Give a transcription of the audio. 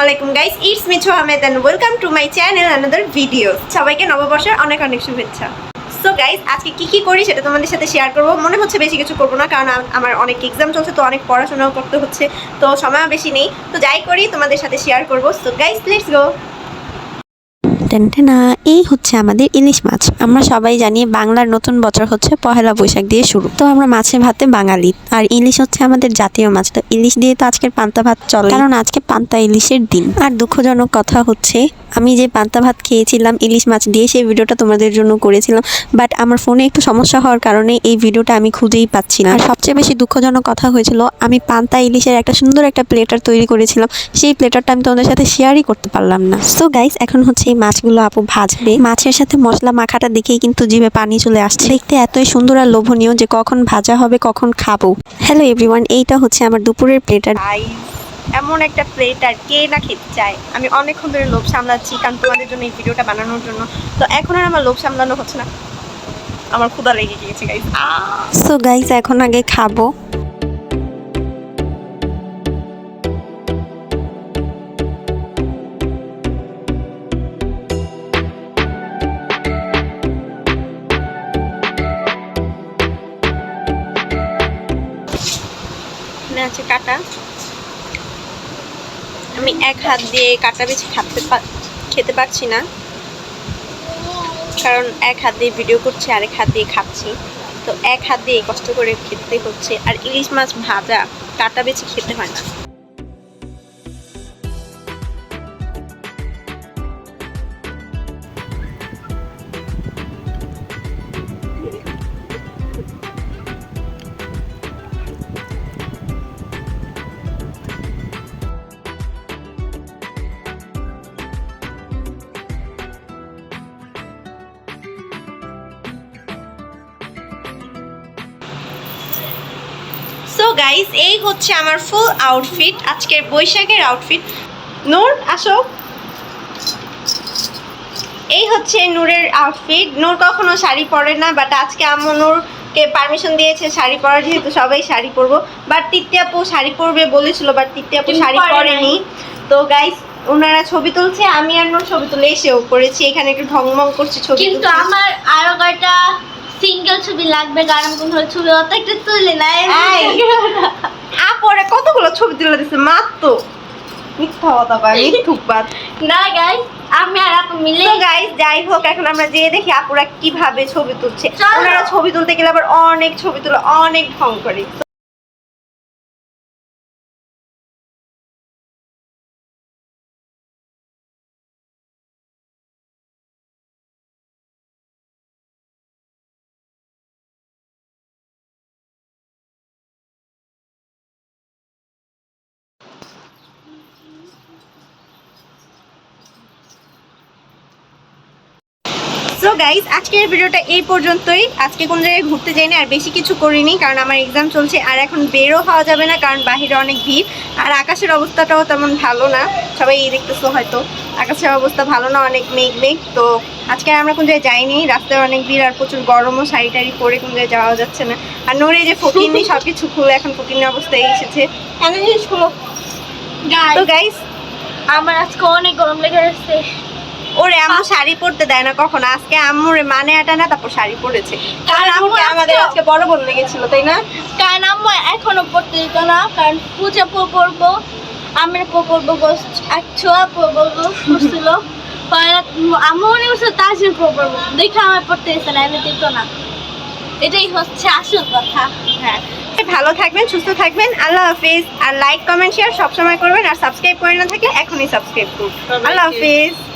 আলাইকুম guys it's Mithu Ahmed and welcome to my channel another video সবাইকে নববর্ষের অনেক অনেক শুভেচ্ছা। সো গাইস আজকে কি কি করি সেটা তোমাদের সাথে শেয়ার করব। মনে হচ্ছে বেশি কিছু করব না, কারণ আম- আমার অনেক এক্সাম চলছে, তো অনেক পড়াশোনাও করতে হচ্ছে, তো সময়ও বেশি নেই। তো যাই করি, তোমাদের সাথে শেয়ার করব। সো গাইস লেটস গো টেনটেনা এই হচ্ছে আমাদের ইলিশ মাছ। আমরা সবাই জানি বাংলার নতুন বছর হচ্ছে পহেলা বৈশাখ দিয়ে শুরু। তো আমরা মাছে ভাতে বাঙালি। আর ইলিশ হচ্ছে আমাদের জাতীয় মাছ। তো ইলিশ দিয়ে তো আজকের পান্তা ভাত চলে। কারণ আজকে পান্তা ইলিশের দিন। আর দুঃখজনক কথা হচ্ছে আমি যে পান্তা ভাত খেয়েছিলাম, ইলিশ মাছ দিয়ে সেই ভিডিওটা তোমাদের জন্য করেছিলাম বাট আমার ফোনে একটু সমস্যা হওয়ার কারণে এই ভিডিওটা আমি খুঁজেই পাচ্ছি না। আর সবচেয়ে বেশি দুঃখজনক কথা হয়েছিল, আমি পান্তা ইলিশের একটা সুন্দর একটা প্লেটার তৈরি করেছিলাম, সেই প্লেটারটা আমি তোমাদের সাথে শেয়ারই করতে পারলাম না। সো গাইস এখন হচ্ছে এই মাছগুলো আপু ভাজবে। মাছের সাথে মশলা মাখাটা দেখেই কিন্তু জিভে পানি চলে আসছে। দেখতে এতই সুন্দর আর লোভনীয় যে কখন ভাজা হবে, কখন খাব। হ্যালো এভরিওয়ান এইটা হচ্ছে আমার দুপুরের প্লেটার এমন একটা প্লেট আর কে না খেতে চায়? আমি অনেকক্ষণ ধরে লোভ সামলাচ্ছি কারণ তোমাদের জন্য এই ভিডিওটা বানানোর জন্য। তো এখন আর আমার লোভ সামলানো হচ্ছে না। আমার ক্ষুধা লেগে গিয়েছে গাইস সো গাইস এখন আগে খাব। আছে কাটা। আমি এক হাত দিয়ে কাটা বেছে খাতে খেতে পারছি না। কারণ এক হাত দিয়ে ভিডিও করছি, আরেক হাত দিয়ে খাচ্ছি। তো এক হাত দিয়ে কষ্ট করে খেতে হচ্ছে। আর ইলিশ মাছ ভাজা, কাটা বেছে খেতে হয় না। সো গাইস এই হচ্ছে আমার ফুল আউটফিট আজকের বৈশাখের আউটফিট নূর আসো। এই হচ্ছে নূরের আউটফিট নূর কখনো শাড়ি পরে না বাট আজকে আম্মু নূরকে পারমিশন দিয়েছে শাড়ি পরার যেহেতু সবাই শাড়ি পরবো। বাট তৃপ্তি আপু শাড়ি পরবে বলেছিল বাট তৃপ্তি আপু শাড়ি পরেনি। তো গাইস ওনারা ছবি তুলছে আমি আর নূর ছবি তুলে এসেও করেছি। এখানে একটু ঢংমং করছি ছবি কিন্তু আমার আরও কয়টা সিঙ্গেল ছবি লাগবে কারণ কোন ছবি অত একটা তুলে না এই। আপরে কতগুলো ছবি তুলে দিছে? মাত্র। মিথ্যা কথা বা মিথ্যুকবাদ না গাইস আমি আর আপু মিলে তো গাইস যাই হোক এখন আমরা যে দেখি আপুরা কীভাবে ছবি তুলছে। ওনারা ছবি তুলতে গেলে আবার অনেক ছবি তুলে অনেক ঢং করে। সো গাইস আজকের ভিডিওটা এই পর্যন্তই। আজকে কোন জায়গায় ঘুরতে যাইনি আর বেশি কিছু করিনি কারণ আমার এক্সাম চলছে আর এখন বেরও হওয়া যাবে না কারণ বাহিরে অনেক ভিড়। আর আকাশের অবস্থাটাও তেমন ভালো না। সবাই দেখতেছো হয়তো। আকাশের অবস্থা ভালো না অনেক মেঘ মেঘ। তো আজকে আমরা কোন জায়গায় যাইনি রাস্তায় অনেক ভিড় আর প্রচুর গরমও শাড়ি টাড়ি পরে কোন জায়গায় যাওয়া যাচ্ছে না। আর নোরে যে ফকিরনি সব কিছু খুলে এখন ফকিরনি অবস্থায় এসেছে। জিনিসগুলো। তো গাইস আমার আজকে অনেক গরম লেগে যাচ্ছে ওরে আম্মু শাড়ি পরতে দেয় না কখন। আজকে আম্মুরে মানে আটা না তারপর শাড়ি পরেছে। কারণ আম্মু আমাদের আজকে- বড় বোন লেগেছিল তাই না? কারণ আম্মু এখনও পড়তে দিত না কারণ পূজা পো পড়ব আমের পো পড়ব আর ছোয়া পো পড়ব করছিল আম্মু মনে করছে তাজের পো পড়ব দেখে আমার পড়তে দিতে না এনে দিত না। এটাই হচ্ছে আসল কথা। হ্যাঁ। ভালো থাকবেন সুস্থ থাকবেন। আল্লাহ হাফিজ। আর লাইক কমেন্ট শেয়ার সবসময় করবেন। আর সাবস্ক্রাইব করে না থাকলে এখনই সাবস্ক্রাইব করুন। আল্লাহ হাফিজ।